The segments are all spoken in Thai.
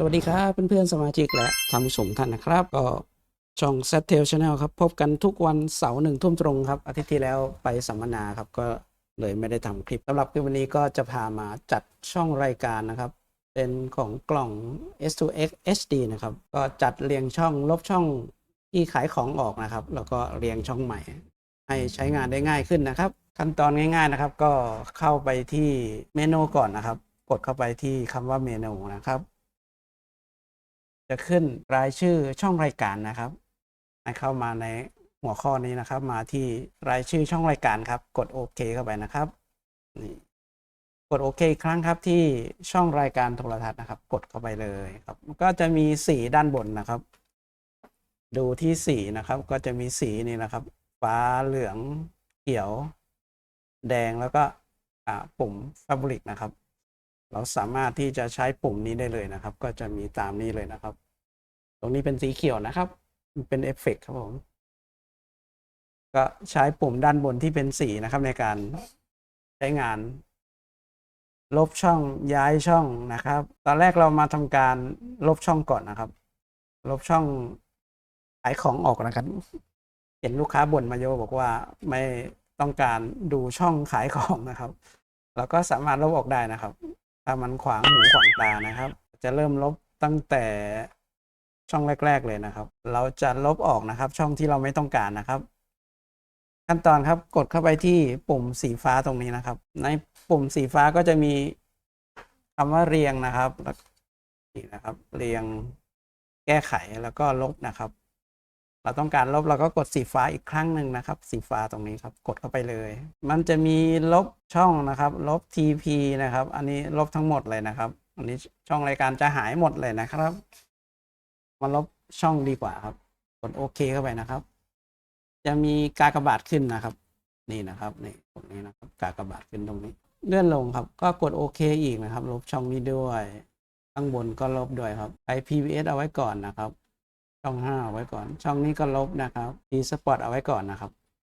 สวัสดีครับเพื่อนๆสมาชิกและท่านผู้ชมท่านนะครับ ก็ช่อง z t a i l Channel ครับ พบกันทุกวันเสาร์หนึ่งทุ่มตรงครับ อาทิตย์ที่แล้วไปสัมมนาครับ ก็เลยไม่ได้ทำคลิปสำหรับคลิปวันนี้ก็จะพามาจัดช่องรายการนะครับ เป็นของกล่อง S2X HD นะครับ ก็จัดเรียงช่องลบช่องที่ขายของออกนะครับ แล้วก็เรียงช่องใหม่ ให้ใช้งานได้ง่ายขึ้นนะครับ ขั้นตอนง่าย ๆนะครับ ก็เข้าไปที่เมนูก่อนนะครับ กดเข้าไปที่คำว่าเมนูนะครับ จะขึ้นรายชื่อช่องรายการนะครับให้เข้ามาในหัวข้อนี้นะครับ มาที่รายชื่อช่องรายการครับ กดโอเคเข้าไปนะครับนี่กดโอเคอีกครั้งครับที่ช่องรายการโทรทัศน์นะครับ กดเข้าไปเลยครับ ก็จะมีสีด้านบนนะครับ ดูที่สีนะครับ ก็จะมีสีนี่นะครับ ฟ้าเหลืองเขียว แดงแล้วก็ปุ่ม Fabric นะครับ เราสามารถที่จะใช้ปุ่มนี้ได้เลยนะครับ ก็จะมีตามนี้เลยนะครับ ตรงนี้เป็นสีเขียวนะครับมันเป็นเอฟเฟกต์ครับผมก็ใช้ปุ่มด้านบนที่เป็นสีนะครับ ในการใช้งาน ลบช่องย้ายช่องนะครับ ตอนแรกเรามาทำการลบช่องก่อนนะครับ ลบช่องขายของออกนะครับ เห็นลูกค้าบ่นมาเยอะบอกว่าไม่ต้องการดูช่องขายของนะครับ เราก็สามารถลบออกได้นะครับ ถ้ามันขวางหูขวางตานะครับ จะเริ่มลบตั้งแต่ช่องแรก ๆ เลยนะครับ เราจะลบออกนะครับ ช่องที่เราไม่ต้องการนะครับ ขั้นตอนครับกดเข้าไปที่ปุ่มสีฟ้าตรงนี้นะครับ ในปุ่มสีฟ้าก็จะมีคำว่าเรียงนะครับนี่นะครับ เรียงแก้ไขแล้วก็ลบนะครับ เราต้องการลบเราก็กดสีฟ้าอีกครั้งหนึ่งนะครับ สีฟ้าตรงนี้ครับ กดเข้าไปเลย มันจะมีลบช่องนะครับ ลบ TP นะครับ อันนี้ลบทั้งหมดเลยนะครับ อันนี้ช่องรายการจะหายหมดเลยนะครับมาลบช่องดีกว่าครับ กดโอเคเข้าไปนะครับ จะมีกากบาทขึ้นนะครับ นี่นะครับนี่ตรงนี้นะครับ กากบาทขึ้นตรงนี้ เลื่อนลงครับ ก็กดโอเคอีกนะครับ ลบช่องนี้ด้วย ข้างบนก็ลบด้วยครับไป PBS เอาไว้ก่อนนะครับ ช่องห้าเอาไว้ก่อน ช่องนี้ก็ลบนะครับดีสปอร์ตเอาไว้ก่อนนะครับ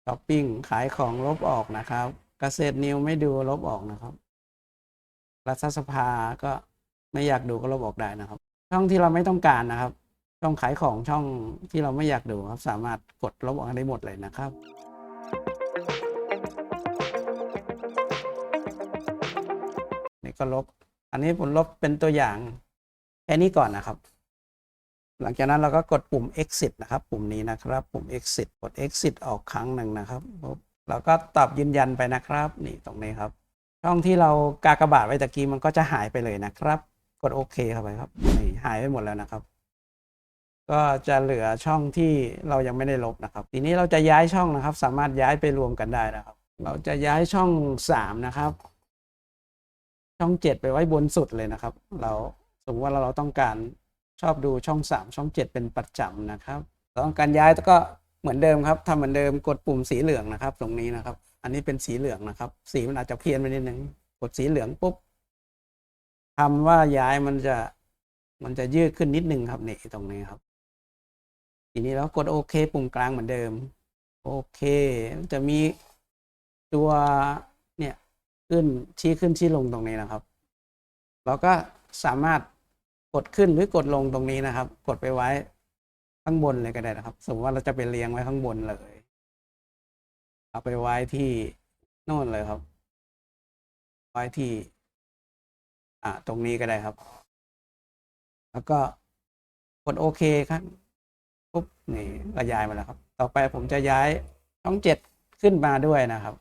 ช้อปปิ้งขายของลบออกนะครับ เกษตรนิวไม่ดูลบออกนะครับ รัฐสภาก็ไม่อยากดูก็ลบออกได้นะครับ ช่องที่เราไม่ต้องการนะครับ ช่องขายของช่องที่เราไม่อยากดูครับ สามารถกดลบออกได้หมดเลยนะครับนี่ก็ลบ อันนี้ผมลบเป็นตัวอย่างแค่นี้ก่อนนะครับ หลังจากนั้นเราก็กดปุ่ม exit นะครับ ปุ่มนี้นะครับ ปุ่ม exit กด exit ออกครั้งหนึ่งนะครับปุ๊บเราก็ตอบยืนยันไปนะครับ นี่ตรงนี้ครับ ช่องที่เรากากบาทไว้ตะกี้มันก็จะหายไปเลยนะครับ กดโอเคเข้าไปครับนี่หายไปหมดแล้วนะครับ ก็จะเหลือช่องที่เรายังไม่ได้ลบนะครับ ทีนี้เราจะย้ายช่องนะครับ สามารถย้ายไปรวมกันได้นะครับ เราจะย้ายช่องสามนะครับ ช่องเจ็ดไปไว้บนสุดเลยนะครับ เราสมมติว่าเราต้องการ ชอบดูช่องสามช่องเจ็ดเป็นประจำนะครับต้องการย้ายก็เหมือนเดิมครับทำเหมือนเดิมกดปุ่มสีเหลืองนะครับ ตรงนี้นะครับ อันนี้เป็นสีเหลืองนะครับ สีมันอาจจะเพี้ยนไปนิดนึงกดสีเหลืองปุ๊บคำว่าย้ายมันจะมันจะยืดขึ้นนิดนึงครับนี่ตรงนี้ครับ ทีนี้เรากดโอเค ปุ่มกลางเหมือนเดิม โอเค จะมีตัวเนี่ยขึ้นชี้ขึ้นชี้ลงตรงนี้นะครับ เราก็สามารถ กดขึ้นหรือกดลงตรงนี้นะครับ กดไปไว้ข้างบนเลยก็ได้นะครับ สมมติว่าเราจะไปเรียงไว้ข้างบนเลย เอาไปไว้ที่โน่นเลยครับ ไว้ที่ อ่า ตรงนี้ก็ได้ครับ แล้วก็กดโอเคครับปุ๊บนี่ก็ย้ายมาแล้วครับ ต่อไปผมจะย้ายช่องเจ็ดขึ้นมาด้วยนะครับ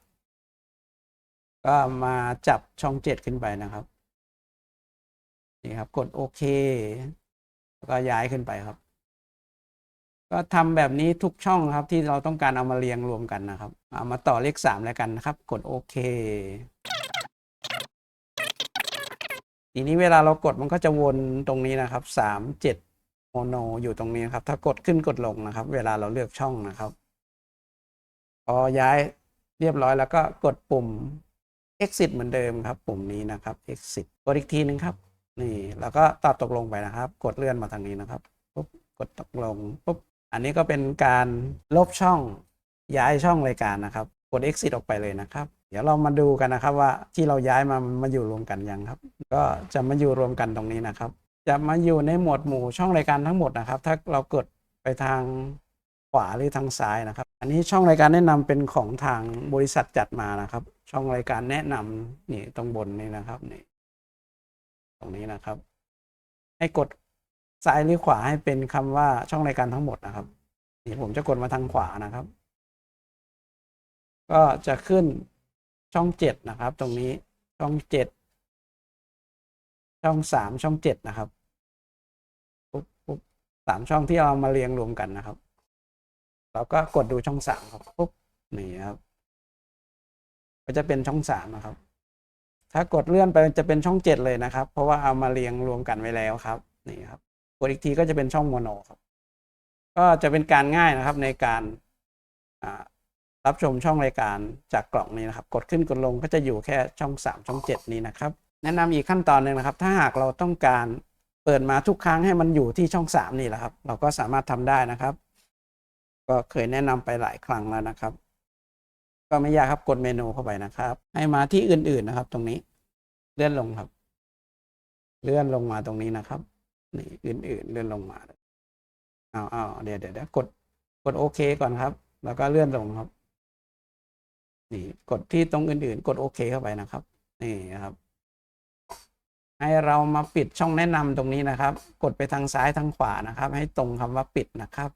ก็มาจับช่องเจ็ดขึ้นไปนะครับ นี่ครับ กดโอเคแล้วก็ย้ายขึ้นไปครับ ก็ทำแบบนี้ทุกช่องครับ ที่เราต้องการเอามาเรียงรวมกันนะครับ เอามาต่อเลขสามแล้วกันนะครับ กดโอเคทีนี้เวลาเรากดมันก็จะวนตรงนี้นะครับสามเจ็ดโมโนอยู่ตรงนี้ครับ ถ้ากดขึ้นกดลงนะครับ เวลาเราเลือกช่องนะครับ พอย้ายเรียบร้อยแล้วก็กดปุ่ม exit เหมือนเดิมครับ ปุ่มนี้นะครับ exit กดอีกทีหนึ่งครับ นี่แล้วก็ตอบตกลงไปนะครับ กดเลื่อนมาทางนี้นะครับปุ๊บกดตกลงปุ๊บอันนี้ก็เป็นการลบช่องย้ายช่องรายการนะครับ กด exit ออกไปเลยนะครับ เดี๋ยวเรามาดูกันนะครับว่าที่เราย้ายมามันมาอยู่รวมกันยังครับ ก็จะมาอยู่รวมกันตรงนี้นะครับ จะมาอยู่ในหมวดหมู่ช่องรายการทั้งหมดนะครับ ถ้าเรากดไปทางขวาหรือทางซ้ายนะครับ อันนี้ช่องรายการแนะนำเป็นของทางบริษัทจัดมานะครับ ช่องรายการแนะนำนี่ตรงบนนี่นะครับนี่ ตรงนี้นะครับ ให้กดซ้ายหรือขวาให้เป็นคำว่าช่องรายการทั้งหมดนะครับนี่ผมจะกดมาทางขวานะครับ ก็จะขึ้นช่องเจ็ดนะครับ ตรงนี้ช่องเจ็ดช่องสามช่องเจ็ดนะครับปุ๊บปุ๊บสามช่องที่เรามาเรียงรวมกันนะครับเราก็กดดูช่องสามครับปุ๊บนี่ครับ ก็จะเป็นช่องสามนะครับ ถ้ากดเลื่อนไปจะเป็นช่องเจ็ดเลยนะครับ เพราะว่าเอามาเรียงรวมกันไว้แล้วครับนี่ครับกดอีกทีก็จะเป็นช่องโมโนครับ ก็จะเป็นการง่ายนะครับในการรับชมช่องรายการจากกล่องนี้นะครับ กดขึ้นกดลงก็จะอยู่แค่ช่อง 3 ช่อง 7 นี้นะครับ แนะนำอีกขั้นตอนหนึ่งนะครับ ถ้าหากเราต้องการเปิดมาทุกครั้งให้มันอยู่ที่ช่อง 3 นี่แหละครับ เราก็สามารถทำได้นะครับ ก็เคยแนะนำไปหลายครั้งแล้วนะครับ ก็ไม่ยากครับกดเมนูเข้าไปนะครับ ให้มาที่อื่นๆนะครับ ตรงนี้เลื่อนลงครับ เลื่อนลงมาตรงนี้นะครับ นี่อื่นๆเลื่อนลงมาเอาเอาเดี๋ยวเดี๋ยวเดี๋ยวกดกดโอเคก่อนครับ แล้วก็เลื่อนลงครับ นี่กดที่ตรงอื่นๆ กดโอเคเข้าไปนะครับ นี่ครับ ให้เรามาปิดช่องแนะนำตรงนี้นะครับ กดไปทางซ้ายทางขวานะครับ ให้ตรงคำว่าปิดนะครับ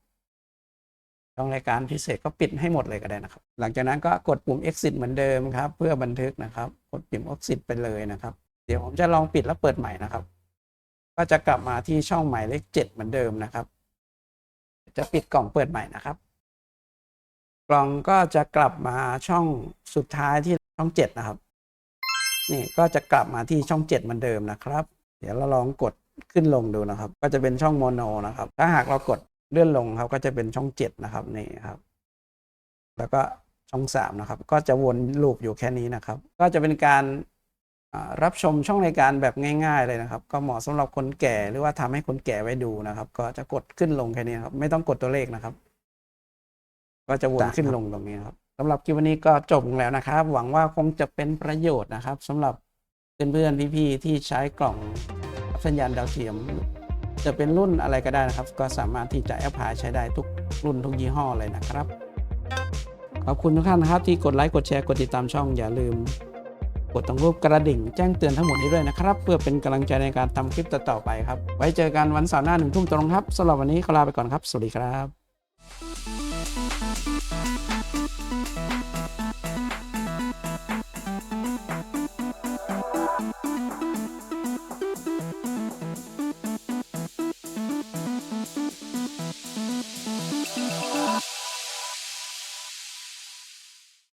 ช่องรายการพิเศษก็ปิดให้หมดเลยก็ได้นะครับ หลังจากนั้นก็กดปุ่ม exit เหมือนเดิมครับ เพื่อบันทึกนะครับ กดปุ่ม exit ไปเลยนะครับ เดี๋ยวผมจะลองปิดแล้วเปิดใหม่นะครับ ก็จะกลับมาที่ช่องหมายเลขเจ็ดเหมือนเดิมนะครับ จะปิดกล่องเปิดใหม่นะครับ กล่องก็จะกลับมาช่องสุดท้ายที่ช่องเจ็ดนะครับ นี่ก็จะกลับมาที่ช่องเจ็ดเหมือนเดิมนะครับ เดี๋ยวเราลองกดขึ้นลงดูนะครับ ก็จะเป็นช่องโมโนนะครับ ถ้าหากเรากด เลื่อนลงครับก็จะเป็นช่องเจ็ดนะครับนี่ครับ แล้วก็ช่องสามนะครับ ก็จะวนลูปอยู่แค่นี้นะครับ ก็จะเป็นการรับชมช่องรายการแบบง่าย ๆ เลยนะครับ ก็เหมาะสำหรับคนแก่หรือว่าทำให้คนแก่ไว้ดูนะครับ ก็จะกดขึ้นลงแค่นี้ครับ ไม่ต้องกดตัวเลขนะครับ ก็จะวนขึ้นลงตรงนี้ครับสำหรับคลิปวันนี้ก็จบแล้วนะครับ หวังว่าคงจะเป็นประโยชน์นะครับสำหรับเพื่อนๆพี่ๆที่ใช้กล่องสัญญาณดาวเทียม จะเป็นรุ่นอะไรก็ได้นะครับ ก็สามารถที่จะแอพพลายใช้ได้ทุกรุ่นทุกยี่ห้อเลยนะครับ ขอบคุณทุกท่านนะครับ ที่กดไลค์กดแชร์กดติดตามช่องอย่าลืม กดตรงรูปกระดิ่งแจ้งเตือนทั้งหมดนี้ด้วยนะครับ เพื่อเป็นกำลังใจในการทำคลิปต่อๆไปครับ ไว้เจอกันวันเสาร์หน้าหนึ่งทุ่มตรงครับสำหรับวันนี้ขอลาไปก่อนครับ สวัสดีครับ